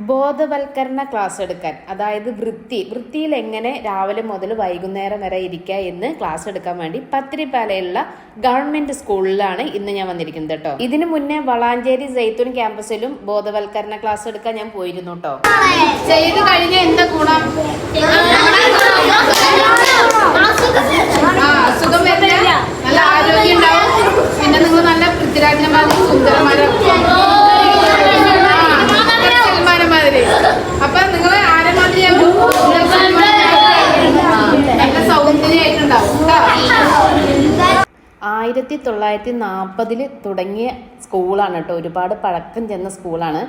ബോധവൽക്കരണ ക്ലാസ് എടുക്കാൻ അതായത് വൃത്തി വൃത്തിയിൽ എങ്ങനെ രാവിലെ മുതൽ വൈകുന്നേരം വരെ ഇരിക്കുക എന്ന് ക്ലാസ് എടുക്കാൻ വേണ്ടി പത്തിരിപ്പാലയിലുള്ള ഗവൺമെന്റ് സ്കൂളിലാണ് ഇന്ന് ഞാൻ വന്നിരിക്കുന്നത് കേട്ടോ ഇതിനു മുന്നേ വളാഞ്ചേരി ജയ്തൂൺ ക്യാമ്പസിലും ബോധവൽക്കരണ ക്ലാസ് എടുക്കാൻ ഞാൻ പോയിരുന്നു കേട്ടോ ചെയ്ത് കഴിഞ്ഞ എന്താ ഗുണം? നല്ല ആരോഗ്യം ഉണ്ടാവും. പിന്നെ നിങ്ങൾ നല്ല പൃഥ്വിരാജന്മാരും സുന്ദരന്മാരും മാതിരി അപ്പൊ നിങ്ങൾ ആരെ നല്ല ആയിരത്തി തൊള്ളായിരത്തി നാൽപ്പതിൽ തുടങ്ങിയ സ്കൂളാണ് കേട്ടോ. ഒരുപാട് പഴക്കം ചെന്ന സ്കൂളാണ്.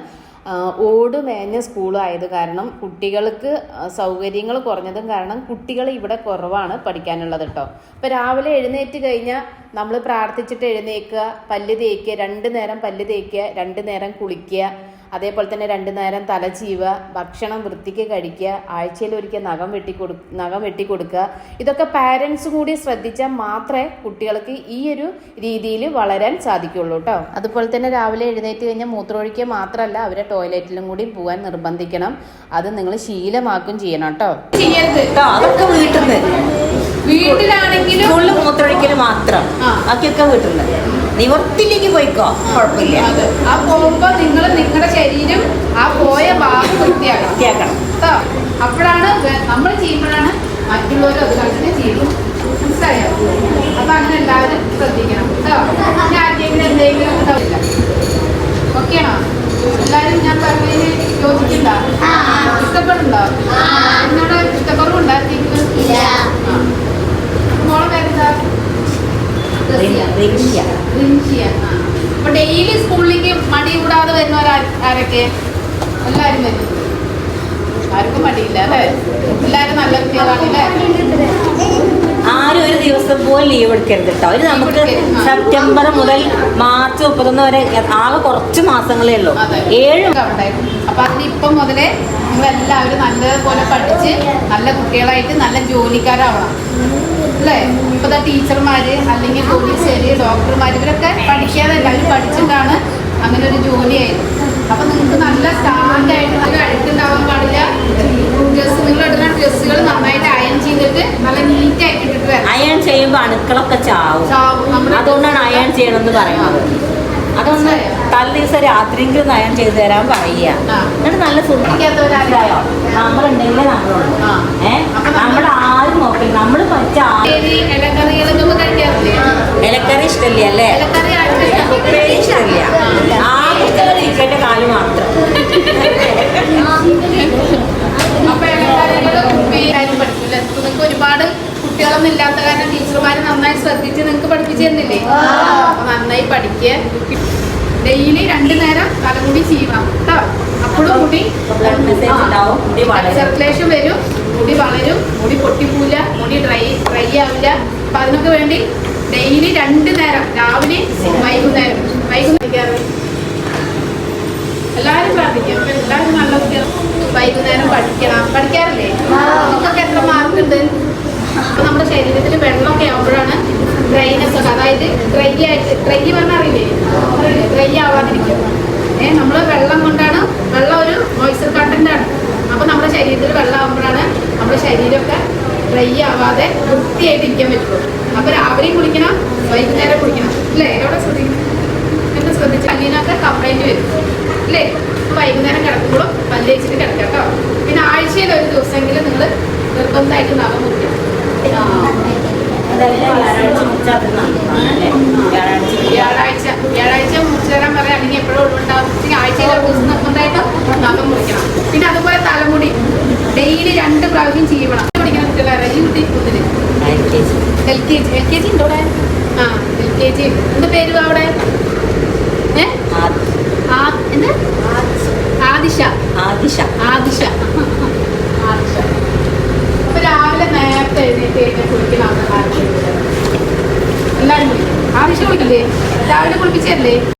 ഓട് മേഞ്ഞ സ്കൂളായത് കാരണം കുട്ടികൾക്ക് സൗകര്യങ്ങൾ കുറഞ്ഞതും കാരണം കുട്ടികൾ ഇവിടെ കുറവാണ് പഠിക്കാനുള്ളത് കേട്ടോ. ഇപ്പം രാവിലെ എഴുന്നേറ്റ് കഴിഞ്ഞാൽ നമ്മൾ പ്രാർത്ഥിച്ചിട്ട് എഴുന്നേൽക്കുക പല്ല് തേക്കുക രണ്ട് നേരം പല്ല് തേക്കുക രണ്ട് നേരം കുളിക്കുക അതേപോലെ തന്നെ രണ്ട് നേരം തല ഭക്ഷണം വൃത്തിക്ക് കഴിക്കുക ആഴ്ചയിൽ ഒരിക്കൽ നഖം വെട്ടി കൊടു നഖം വെട്ടി കൊടുക്കുക. ഇതൊക്കെ പാരൻസ് കൂടി ശ്രദ്ധിച്ചാൽ മാത്രമേ കുട്ടികൾക്ക് ഈ ഒരു രീതിയിൽ വളരാൻ സാധിക്കുള്ളൂ കേട്ടോ അതുപോലെ തന്നെ രാവിലെ എഴുന്നേറ്റ് കഴിഞ്ഞാൽ മൂത്രമൊഴിക്കുക മാത്രമല്ല അവരെ ടോയ്ലറ്റിലും കൂടി പോകാൻ നിർബന്ധിക്കണം. അത് നിങ്ങൾ ശീലമാക്കും ചെയ്യണം കേട്ടോ ചെയ്യരുത് കേട്ടോ അതൊക്കെ വീട്ടിൽ നിന്ന് വീട്ടിലാണെങ്കിലും സ്കൂളിൽ മൂത്രമൊഴിക്കൽ മാത്രം. ആക്കിയൊക്കെ ബാക്കിയൊക്കെ നിന്ന് നിവർത്തിലേക്ക് പോയിക്കോ. കുഴപ്പമില്ല. ആ പോകുമ്പോ നിങ്ങൾ നിങ്ങളുടെ ശരീരം ആ പോയ ഭാഗം വൃത്തിയാക്കണം. വൃത്തിയാക്കണം. അപ്പോഴാണ് നമ്മൾ ചെയ്യുമ്പോഴാണ് മറ്റുള്ളവരും അത് കണ്ടിട്ട് ചെയ്യും. അപ്പൊ ഡെയിലി സ്കൂളിലേക്ക് മടി കൂടാതെ വരുന്നു ആർക്കും മടിയില്ല അല്ലേ? എല്ലാവരും നല്ല കുട്ടികളാണ് അല്ലേ? ആരും ഒരു ദിവസം പോലും ലീവ് എടുക്കരുത് കേട്ടോ ഇത് നമുക്ക് സെപ്റ്റംബർ മുതൽ മാർച്ച് മുപ്പത്തൊന്ന് വരെ ആകെ കുറച്ച് മാസങ്ങളേ ഉള്ളൂ. ഏഴ് അപ്പൊ അതിന് ഇപ്പൊ മുതലേ നിങ്ങൾ എല്ലാവരും നല്ലപോലെ പഠിച്ച് നല്ല കുട്ടികളായിട്ട് നല്ല ജോലിക്കാരാവണം. അല്ലേ? ഇപ്പത്തെ ടീച്ചർമാര് അല്ലെങ്കിൽ പോലീസുകാര് ഡോക്ടർമാര് ഇവരൊക്കെ പഠിക്കാതെ എല്ലാവരും പഠിച്ചിട്ടാണ് അങ്ങനെ ഒരു ജോലിയായത് അപ്പൊ നിങ്ങൾക്ക് നല്ല സ്റ്റാൻഡ് ആയിട്ട് നല്ല അഴുക്കുണ്ടാവാൻ പാടില്ല. ഡ്രസ്സ് നിങ്ങൾ ഇടുന്ന ഡ്രസ്സുകൾ നന്നായിട്ട് അയൺ ചെയ്തിട്ട് നല്ല നീറ്റ് ആയിട്ട് ഇട്ടിട്ട് അയൺ ചെയ്യുമ്പോൾ അണുക്കളൊക്കെ ചാവും. ചാവും. അതുകൊണ്ടാണ് അയൺ ചെയ്യണമെന്ന് പറയുന്നത്. അതൊന്ന് തലേ ദിവസം രാത്രിയെങ്കിലും നയം ചെയ്തു തരാൻ പറയുക. എന്നിട്ട് നല്ല പഠിക്കാത്തവരാരെയോ? നമ്മളുണ്ടെങ്കിലേ നമ്മളുള്ളൂ ആ. ഏഹ് അപ്പൊ നമ്മൾ- നമ്മൾ ആരും നോക്കില്ല നമ്മൾ പഠിച്ച ആ- ഏത് ഇലക്കറികളൊക്കെ കഴിക്കാറില്ലേ ഇലക്കറി ഇഷ്ടല്ലേ അല്ലേ? ഉപ്പേരി ഇഷ്ടമില്ല. ആദ്യത്തെ ഒരു ഇരിക്കേണ്ട കാൽ മാത്രം. നിങ്ങൾക്ക് ഒരുപാട് കുട്ടികളൊന്നും ഇല്ലാത്ത കാരണം ടീച്ചർമാർ നന്നായി ശ്രദ്ധിച്ച് നിങ്ങൾക്ക് പഠിപ്പിച്ചു തരുന്നില്ലേ അപ്പൊ നന്നായി പഠിക്കുക ഡെയിലി രണ്ടു നേരം തലമുടി ചെയ്യണം കേട്ടോ. അപ്പോഴും കൂടി സർക്കുലേഷൻ വരും. മുടി വളരും മുടി പൊട്ടിപ്പൂല മുടി ഡ്രൈ ഡ്രൈ ആവില്ല. അപ്പൊ അതിനൊക്കെ വേണ്ടി ഡെയിലി രണ്ട് നേരം രാവിലെ വൈകുന്നേരം. വൈകുന്നേരം എല്ലാവരും പ്രാർത്ഥിക്കാം. എല്ലാരും എല്ലാവരും നല്ല വൈകുന്നേരം പഠിക്കണം. പഠിക്കാറില്ലേ? നമുക്കൊക്കെ എത്ര മാർക്ക് ഉണ്ട് അപ്പൊ നമ്മുടെ ശരീരത്തിൽ വെള്ളമൊക്കെ ആവുമ്പോഴാണ് ഡ്രൈനസ് ഒക്കെ അതായത് ഡ്രൈ ആയിട്ട് ഡ്രൈ പറഞ്ഞാൽ അറിയില്ലേ? ഡ്രൈ ആവാതിരിക്കും ഏഹ് നമ്മൾ വെള്ളം കൊണ്ടാണ് വെള്ളം ഒരു മോയ്സ്ചർ കണ്ടന്റ് ആണ്. ശരീരത്തിൽ വെള്ളം ആവുമ്പോഴാണ് നമ്മുടെ ശരീരമൊക്കെ ഡ്രൈ ആവാതെ വൃത്തിയായിട്ട് ഇരിക്കാൻ പറ്റുള്ളൂ. അപ്പൊ രാവിലെയും കുളിക്കണം വൈകുന്നേരം കുളിക്കണം. അല്ലേ എവിടെ ശ്രദ്ധിക്കണം എന്നെ ശ്രദ്ധിച്ച് പല്ലിനൊക്കെ കംപ്ലൈന്റ് വരും. അല്ലേ വൈകുന്നേരം കിടക്കുമ്പോഴും പല്ല് വെച്ചിട്ട് കിടക്കാം കേട്ടോ. പിന്നെ ആഴ്ചയിൽ ഒരു ദിവസമെങ്കിലും നിങ്ങൾ നിർബന്ധമായിട്ട് നഖം മുറിക്കണം. വ്യാഴാഴ്ച? വ്യാഴാഴ്ച മുറിച്ചു തരാൻ പറയാം. അല്ലെങ്കിൽ എപ്പോഴും ഒഴിവുണ്ടാവും ആഴ്ചയിൽ ഒരു ദിവസം നിർബന്ധമായിട്ട് നഖം മുറിക്കണം. പ്രാവശ്യം ചെയ്യണം. പഠിക്കുന്ന കുട്ടികളാണ് ഈ കുട്ടി LKG. L K G L K G ഉണ്ടോ അവിടെ? ആ എൽ കെ ജി എന്ത് പേര് അവിടെ? ആദിഷ ആദിഷ ആദിഷ ആദിശ. അപ്പൊ രാവിലെ നേരത്തെ എഴുന്നേറ്റ് കുളിക്കുന്ന ആൾക്കാർ എല്ലാവരും കുളിക്കും. ആദിശ കുളിക്കില്ലേ? രാവിലെ കുളിപ്പിച്ചല്ലേ